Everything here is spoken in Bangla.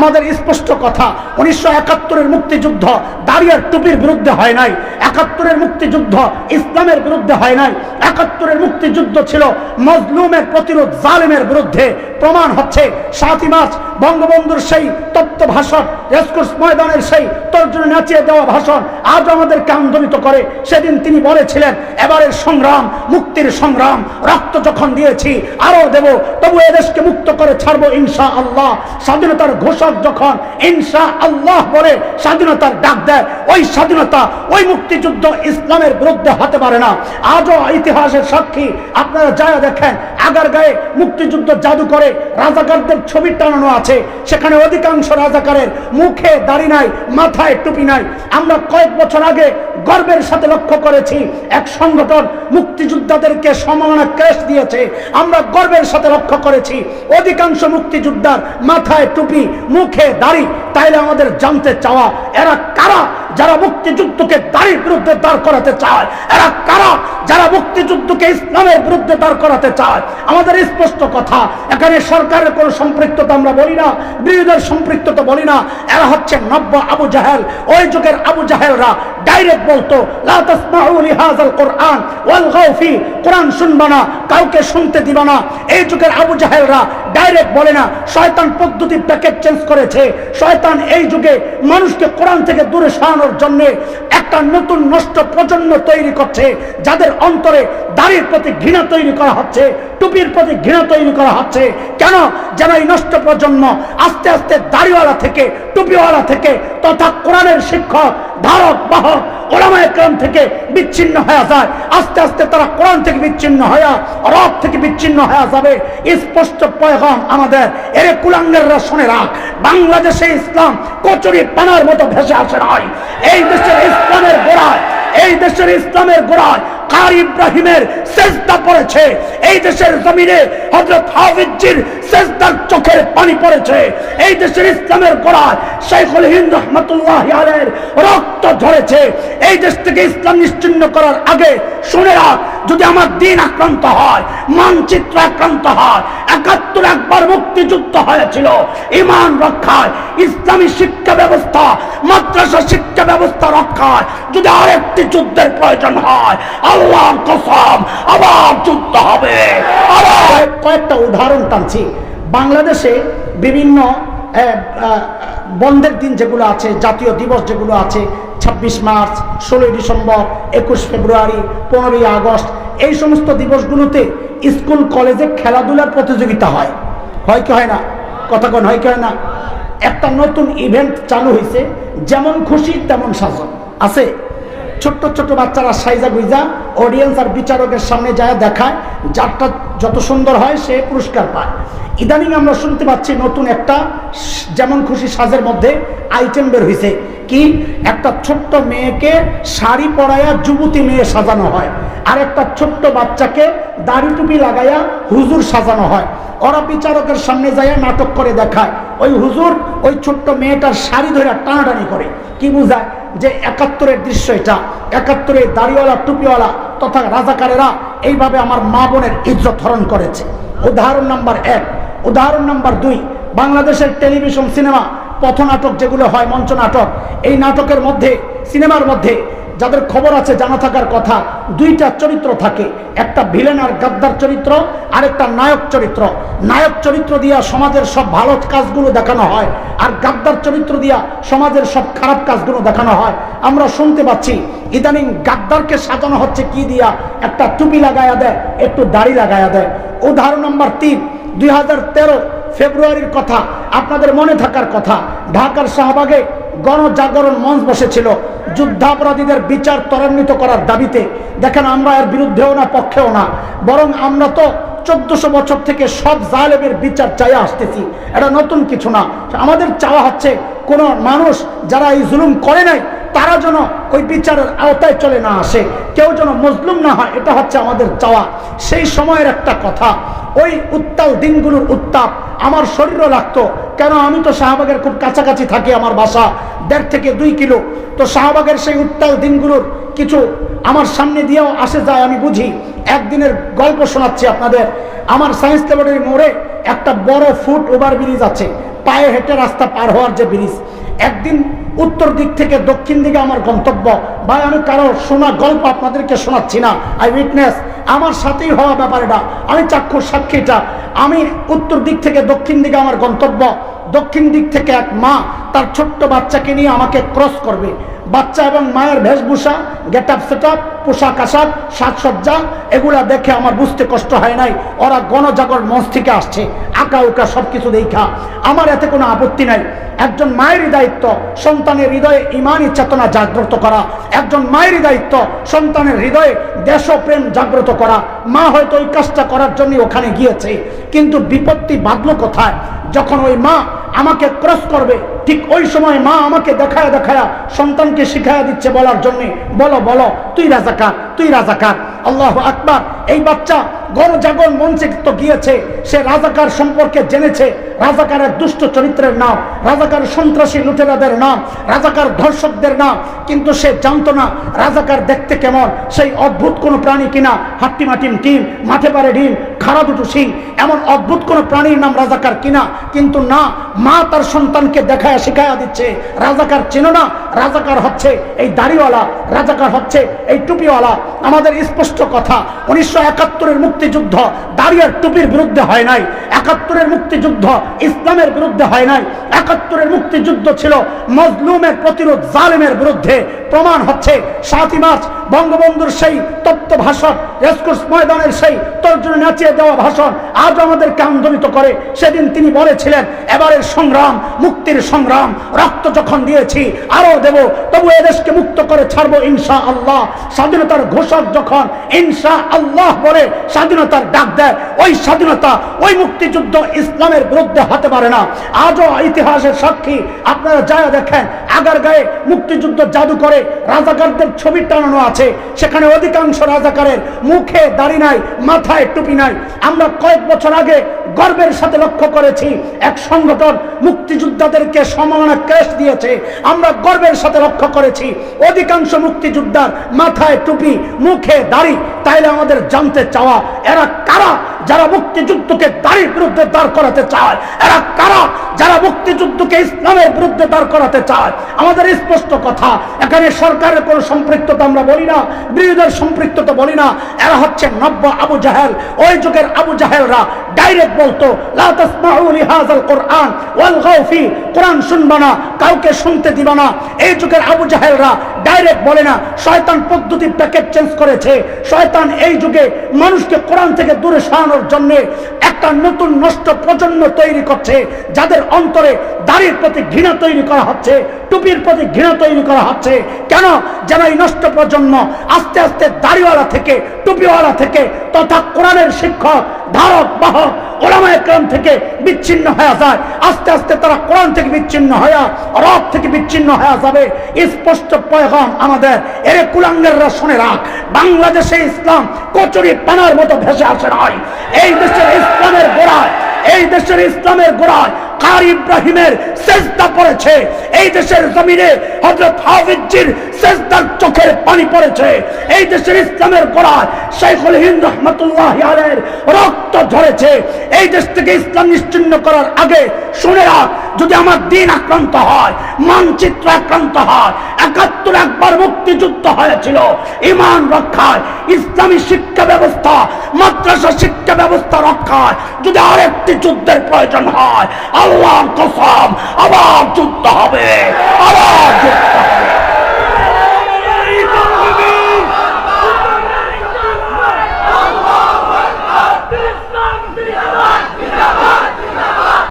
আমাদের স্পষ্ট কথা, উনিশশো একাত্তরের মুক্তিযুদ্ধ দাঁড়িয়ার টুপির বিরুদ্ধে হয় নাই, একাত্তরের মুক্তিযুদ্ধ ইসলামের বিরুদ্ধে হয় নাই, একাত্তরের মুক্তিযুদ্ধ ছিল মজলুমের প্রতিরোধ জালেমের বিরুদ্ধে, প্রমাণ হচ্ছে সাতই মার্চ বঙ্গবন্ধুর সেই তত্ত্ব ভাষণ রেসকোর্স ময়দানের সেই তর্জনে নাচিয়ে দেওয়া ভাষণ আজ আমাদেরকে আন্দোলিত করে। সেদিন তিনি বলেছিলেন, এবারের সংগ্রাম, মুক্তির সংগ্রাম, রক্ত যখন দিয়েছি, আরও দেব, তবু এদেশকে মুক্ত করে ছাড়বো ইনশা আল্লাহ স্বাধীনতার ঘোষক যখন ইনশা আল্লাহ বলে স্বাধীনতার ডাক দেয়, ওই স্বাধীনতা, ওই মুক্তিযুদ্ধ ইসলামের বিরুদ্ধে হতে পারে না। আজও ইতিহাসের সাক্ষী, আপনারা যায় দেখেন আগার গায়ে মুক্তিযুদ্ধ জাদু করে রাজাকারদের ছবি টানানো আছে। সেখানে অধিকাংশ রাজাকারের মুখে দাড়ি নাই, মাথায় টুপি নাই। আমরা কয়েক বছর আগে গর্বের সাথে লক্ষ্য করেছি, এক সংগঠন মুক্তিযোদ্ধাদেরকে সম্মাননা ক্রেশ দিয়েছে। আমরা গর্বের সাথে লক্ষ্য করেছি, অধিকাংশ মুক্তিযোদ্ধার মাথায় টুপি, মুখে দাড়ি। তাইলে আমাদের জানতে চাওয়া, এরা কারা যারা মুক্তিযুদ্ধকে দাড়ির বিরুদ্ধে দাঁড় করাতে চায়? এরা কারা যারা মুক্তিযুদ্ধকে ইসলামের বিরুদ্ধে দাঁড় করাতে চায়, আমাদের স্পষ্ট কথা, এখানে সরকারের কোনো সম্পৃক্ততা আমরা বলি না বিরোধীদের সম্পৃক্ততা বলি না, এরা হচ্ছে নব্য আবু জাহেল। ওই যুগের আবু জাহেলরা ডাইরেক্ট বলতো কোরআন কোরআন শুনবা না, কাউকে শুনতে দিবা না। এই যুগের আবু জাহেলরা ডাইরেক্ট বলে না, শয়তান পদ্ধতি প্যাকেট চেঞ্জ করেছে। শয়তান এই যুগে মানুষকে কোরআন থেকে দূরে সরানোর জন্য একটা নতুন নষ্ট প্রজন্ম তৈরি করছে, যাদের অন্তরে দাড়ির প্রতি ঘৃণা তৈরি করা হচ্ছে। টুপির প্রতি ঘৃণা তৈরি করা হচ্ছে। কেন? যেন এই নষ্ট প্রজন্ম আস্তে আস্তে দাড়িওয়ালা থেকে, টুপিওয়ালা থেকে, তথা কোরআনের শিক্ষক, ধারক, বাহক ওলামা থেকে বিচ্ছিন্ন হয়ে যায়। আস্তে আস্তে তারা কোরআন থেকে বিচ্ছিন্ন হয়ে, রব থেকে বিচ্ছিন্ন হয়ে যাবে। স্পষ্ট পয়গাম আমাদের। এরে কুলাঙ্গেররা শুনে রাখ, বাংলাদেশে ইসলাম কচুরি পানার মতো ভেসে আসে নাই। এই দেশের ইসলামের গোড়ায়, এই দেশের ইসলামের গোড়ায় কার ইব্রাহিমের সেজদা পড়েছে। এই দেশের জমিনে হজরত হাফিজির সেজদার চোখের পানি পড়েছে। এই দেশের ইসলামের গোড়া শেখুল হিন্দ রহমতুল্লাহ ঝরেছে এই দেশ থেকে ইসলাম নিশ্চিন্ন করার আগে শুনে রাখ, যদি আমার দিন আক্রান্ত হয়, মানচিত্র আক্রান্ত হয়, একাত্তর একবার মুক্তিযুদ্ধ হয়েছিল, ইমান রক্ষায়, ইসলামী শিক্ষা ব্যবস্থা, মাদ্রাসা শিক্ষা ব্যবস্থা রক্ষায়, যদি আরেকটি যুদ্ধের প্রয়োজন হয় আল্লাহ কসম, আবার যুদ্ধ হবে। কয়েকটা উদাহরণ টানছি। বাংলাদেশে বিভিন্ন বন্ধের দিন যেগুলো আছে, জাতীয় দিবস যেগুলো আছে, ছাব্বিশ মার্চ, ষোলোই ডিসেম্বর, একুশ ফেব্রুয়ারি, পনেরোই আগস্ট, এই সমস্ত দিবসগুলোতে স্কুল, কলেজে খেলাধুলার প্রতিযোগিতা হয়। হয় কি হয় না? কথা কোন, হয় কি হয় না? একটা নতুন ইভেন্ট চালু হয়েছে যেমন খুশি, তেমন সাজন আছে? ছোট্ট ছোট্ট বাচ্চারা সাইজা গুইজা অডিয়েন্স আর বিচারকের সামনে যায়, দেখায়, যারটা যত সুন্দর হয় সে পুরস্কার পায়। ইদানিং আমরা শুনতে পাচ্ছি নতুন একটা যেমন খুশি সাজের মধ্যে আইটেম বের হয়েছে কি? একটা ছোট্ট মেয়েকে শাড়ি পরাইয়া যুবতী মেয়ে সাজানো হয়। আর একটা ছোট্ট বাচ্চাকে দাড়ি টুপি লাগাইয়া হুজুর সাজানো হয়। ওরা বিচারকের সামনে যাইয়া নাটক করে দেখায়। ওই হুজুর, ওই ছোট্ট মেয়েটার শাড়ি ধরে টানাটানি করে। কি বোঝায়? যে একাত্তরের দৃশ্য এটা। একাত্তরে দাড়িওয়ালা, টুপিওয়ালা তথা রাজাকারেরা এইভাবে আমার মা বোনের ইজ্জত হরণ করেছে। উদাহরণ নাম্বার এক। উদাহরণ নাম্বার দুই। বাংলাদেশের টেলিভিশন, সিনেমা, পথনাটক যেগুলো হয় মঞ্চ নাটক এই নাটকের মধ্যে, সিনেমার মধ্যে যাদের খবর আছে, জানা থাকার কথা, দুইটা চরিত্র থাকে। একটা ভিলেন আর গাদ্দার চরিত্র আর একটা নায়ক চরিত্র। নায়ক চরিত্র দিয়া সমাজের সব ভালো কাজগুলো দেখানো হয়, আর গাদ্দার চরিত্র দিয়া সমাজের সব খারাপ কাজগুলো দেখানো হয়। আমরা শুনতে পাচ্ছি, ইদানিং গাদ্দারকে সাজানো হচ্ছে কি দিয়া? একটা টুপি লাগায়া দেয়, একটু দাড়ি লাগায়া দেয়। উদাহরণ নম্বর তিন, দুই ফেব্রুয়ারির কথা, আপনাদের মনে থাকার কথা, ঢাকার শাহবাগে গণজাগরণ মঞ্চ বসেছিল। যুদ্ধাপরাধীদের বিচার ত্বরান্বিত করার দাবিতে। দেখেন, আমরা এর বিরুদ্ধেও না, পক্ষেও না। বরং আমরা তো চোদ্দশো বছর থেকে সব জালেমের বিচার চাই আসতেছি। এটা নতুন কিছু না। আমাদের চাওয়া হচ্ছে কোনো মানুষ যারা এই জুলুম করে নাই, তারা যেন ওই বিচারের আওতায় চলে না আসে। কেউ যেন মজলুম না হয়, এটা হচ্ছে আমাদের চাওয়া। সেই সময়ের একটা কথা, ওই উত্তাল দিনগুলোর উত্তাপ, আমার শরীরও লাগতো। কেন আমি তো শাহবাগের খুব কাছাকাছি থাকি আমার বাসা? দেড় থেকে দুই কিলো। তো শাহবাগের সেই উত্তাল দিনগুলোর কিছু আমার সামনে দিয়েও আসে যায়, আমি বুঝি। একদিনের গল্প শোনাচ্ছি আপনাদের। আমার সায়েন্স ল্যাবরেটরি মোড়ে একটা বড় ফুট ওভার ব্রিজ আছে। পায়ে হেঁটে রাস্তা পার হওয়ার যে ব্রিজ একদিন উত্তর দিক থেকে দক্ষিণ দিকে আমার গন্তব্য। ভাই, আমি কারও শোনা গল্প আপনাদেরকে শোনাচ্ছি না। আই উইটনেস আমার সাথেই হওয়া ব্যাপার এটা। আমি চাক্ষুর সাক্ষীটা। আমি উত্তর দিক থেকে দক্ষিণ দিকে আমার গন্তব্য। দক্ষিণ দিক থেকে এক মা তার ছোট্ট বাচ্চাকে নিয়ে আমাকে ক্রস করবে। বাচ্চা এবং মায়ের বেশভূষা গেট আপ সেট আপ পোশাক, আশাক, সাজসজ্জা, এগুলা দেখে আমার বুঝতে কষ্ট হয় নাই। ওরা গণজাগর মঞ্চ থেকে আসছে। আঁকা, উকা সব কিছু দেখা। আমার এতে কোনো আপত্তি নাই। একজন মায়েরই দায়িত্ব সন্তানের হৃদয়ে ইমানি চেতনা জাগ্রত করা। একজন মায়েরই দায়িত্ব সন্তানের হৃদয়ে দেশপ্রেম জাগ্রত করা। মা হয়তো ওই কাজটা করার জন্য ওখানে গিয়েছে। কিন্তু বিপত্তি বাঁধলো কোথায়? যখন ওই মা আমাকে ক্রস করবে। ঠিক ওই সময় মা আমাকে দেখায় দেখায় সন্তানকে শিখাইয়া দিচ্ছে বলার জন্য। বলো বলো, তুই রাজা রাজাকার তুই রাজা রাজাকার আল্লাহ আকবার। এই বাচ্চা গণ জাগরণ মঞ্চে তো গিয়েছে। সে রাজাকার সম্পর্কে জেনেছে। রাজাকারের দুষ্ট চরিত্রের নাম। রাজাকার সন্ত্রাসী লুটেরাদের নাম। রাজাকার ধর্ষকদের নাম। কিন্তু সে জানতো না রাজাকার দেখতে কেমন। সেই অদ্ভুত কোনো প্রাণী কিনা। হাট্টি মাটিম টিম, মাঠে পারে ডিম খাড়া দুটো সিং এমন অদ্ভুত কোনো প্রাণীর নাম রাজাকার কিনা? কিন্তু না, মা তার সন্তানকে দেখায়, শিখায়া, দিচ্ছে। রাজাকার চেনো না, রাজাকার হচ্ছে এই দাড়িওয়ালা, রাজাকার হচ্ছে এই টুপিওয়ালা। আমাদের স্পষ্ট কথা, উনিশশো একাত্তরের মুক্তিযুদ্ধ দাঁড়িয়ার টুপির বিরুদ্ধে হয় নাই। একাত্তরের মুক্তিযুদ্ধ ইসলামের বিরুদ্ধে হয় নাই। একাত্তরের মুক্তিযুদ্ধ ছিল মজলুমের প্রতিরোধ, জালেমের বিরুদ্ধে। প্রমাণ হচ্ছে সাতই মার্চ বঙ্গবন্ধুর সেই তত্ত্ব ভাষণ ময়দানের সেই নাচিয়ে দেওয়া ভাষণ আজ আন্দোলিত করে। সেদিন তিনি বলেছিলেন, এবারের সংগ্রাম, মুক্তির সংগ্রাম, রক্ত যখন দিয়েছি দেব, তবু এদেশকে মুক্ত করে ছাড়বো আল্লাহ স্বাধীনতার ঘোষক যখন ইনশা আল্লাহ বলে, স্বাধীনতার ডাক দেয়, ওই স্বাধীনতা, ওই মুক্তিযুদ্ধ ইসলামের বিরুদ্ধে হতে পারে না। আজও ইতিহাসের সাক্ষী, আপনারা যা দেখেন, আগার গায়ে মুক্তিযুদ্ধ জাদু করে রাজাকারদের ছবি টানানো আছে। সেখানে অধিকাংশ রাজাকারের মুখে দাড়ি নাই, মাথায় টুপি নাই। আমরা কয়েক বছর আগে গর্বের সাথে লক্ষ্য করেছি, এক সংগঠন মুক্তিযোদ্ধাদেরকে সম্মাননা ক্রেশ দিয়েছে। আমরা গর্বের সাথে লক্ষ্য করেছি, অধিকাংশ মুক্তিযোদ্ধার মাথায় টুপি, মুখে দাড়ি। তাইলে আমাদের জানতে চাওয়া, এরা কারা যারা মুক্তিযুদ্ধকে দাড়ির বিরুদ্ধে দাঁড় করাতে চায়? এরা কারা যারা মুক্তিযুদ্ধকে ইসলামের বিরুদ্ধে দাঁড় করাতে চায়, আমাদের স্পষ্ট কথা, এখানে সরকারের কোনো সম্পৃক্ততা আমরা বলি না, বিরোধীদের সম্পৃক্ততা বলি না, এরা হচ্ছে নব্য আবু জাহেল। ওই যুগের আবু জাহেলরা ডাইরেক্ট বলতো কোরআন কোরআন না, কাউকে শুনতে না। এই যুগের আবু জাহেলরা ডাইরেক্ট বলে না, শয়তান প্যাকেট চেঞ্জ করেছে, শয়তান এই যুগে মানুষকে কোরআন থেকে দূরে সরানোর জন্য একটা নতুন নষ্ট প্রজন্ম তৈরি করছে, যাদের অন্তরে দাড়ির প্রতি ঘৃণা তৈরি করা হচ্ছে, টুপির প্রতি ঘৃণা তৈরি করা হচ্ছে। কেন? যেন এই নষ্ট প্রজন্ম আস্তে আস্তে দাড়িওয়ালা থেকে, টুপিওয়ালা থেকে তথা কোরআনের শিক্ষক ধারক বাহক ওলামা একরাম থেকে বিচ্ছিন্ন হয়ে যায়। আস্তে আস্তে তারা কোরআন থেকে বিচ্ছিন্ন হয়ে, রব থেকে বিচ্ছিন্ন হয়ে যাবে। স্পষ্ট পয়গাম আমাদের, এরে কুলাঙ্গেররা শুনে রাখ, বাংলাদেশে ইসলাম কচুরি পানার মতো ভেসে আসে নাই। এই দেশের ইসলামের গোড়ায়, এই দেশের ইসলামের গোড়ায় কার ইব্রাহিমের সেজদা পড়েছে? এই দেশের জমিনে হজরত হাফিজজির সেজদার চোখের পানি পড়েছে। এই দেশের ইসলামের গোড়ায় শেখুল হিন্দ রহমতুল্লাহ রক্ত ঝরেছে। এই দেশ থেকে ইসলাম নিশ্চিন্ন করার আগে শুনে রাখ, যদি আমার দিন আক্রান্ত হয়, মানচিত্র আক্রান্ত হয়, একাত্তর একবার মুক্তিযুদ্ধ হয়েছিল, ইমান রক্ষায়, ইসলামী শিক্ষা ব্যবস্থা, মাদ্রাসা শিক্ষা ব্যবস্থা রক্ষায়, যদি আরেকটি যুদ্ধের প্রয়োজন হয়, আল্লাহর কসম, আবার যুদ্ধ হবে, আবার যুদ্ধ হবে।